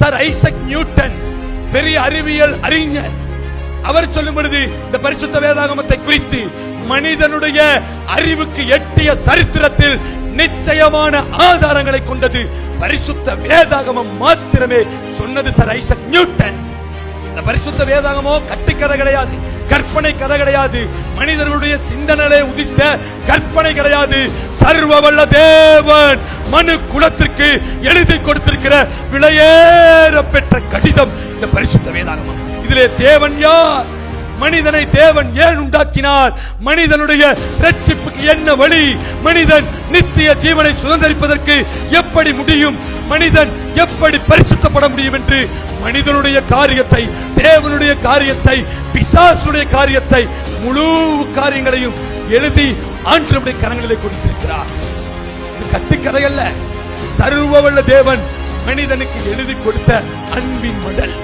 Sir Isaac Newton பெரிய அறிவியல் அறிஞர். அவர் சொல்லும் பொழுது இந்த பரிசுத்த வேதாகமத்தை குறித்து மனிதனுடைய அறிவுக்கு எட்டிய சரித்திரத்தில் நிச்சயமான ஆதாரங்களை கொண்டது பரிசுத்த வேதாகமம் மாத்திரமே சொன்னது சார் ஐசக் நியூட்டன். இந்த பரிசுத்த வேதாகமோ கட்டுக்கதை கிடையாது கற்பனை கதை கிடையாது. மனிதர்களுடைய சிந்தனையை உதித்த கற்பனை கிடையாது. சர்வ வல்ல தேவன் மனு குலத்திற்கு எழுதி கொடுத்திருக்கிற விலையேற பெற்ற கடிதம் இந்த பரிசுத்த வேதாகமம். இதிலே தேவன் யார்? மனிதனை தேவன் ஏன் உண்டாக்கினார்? மனிதனுடைய ரட்சிப்புக்கு என்ன வழி? மனிதன் நித்திய ஜீவனை சுதந்திரிப்பதற்கு எப்படி முடியும்? மனிதன் எப்படி பரிசுத்தப்பட முடியும் என்று மனிதனுடைய காரியத்தை தேவனுடைய காரியத்தை பிசாசுடைய காரியத்தை முழு காரியங்களையும் எழுதி ஆண்டவருடைய கரங்களிலே கொடுத்திருக்கிறார். இது கட்டுக்கதை அல்ல சர்வவல்ல தேவன் மனிதனுக்கு எழுதி கொடுத்த அன்பின் மடல்.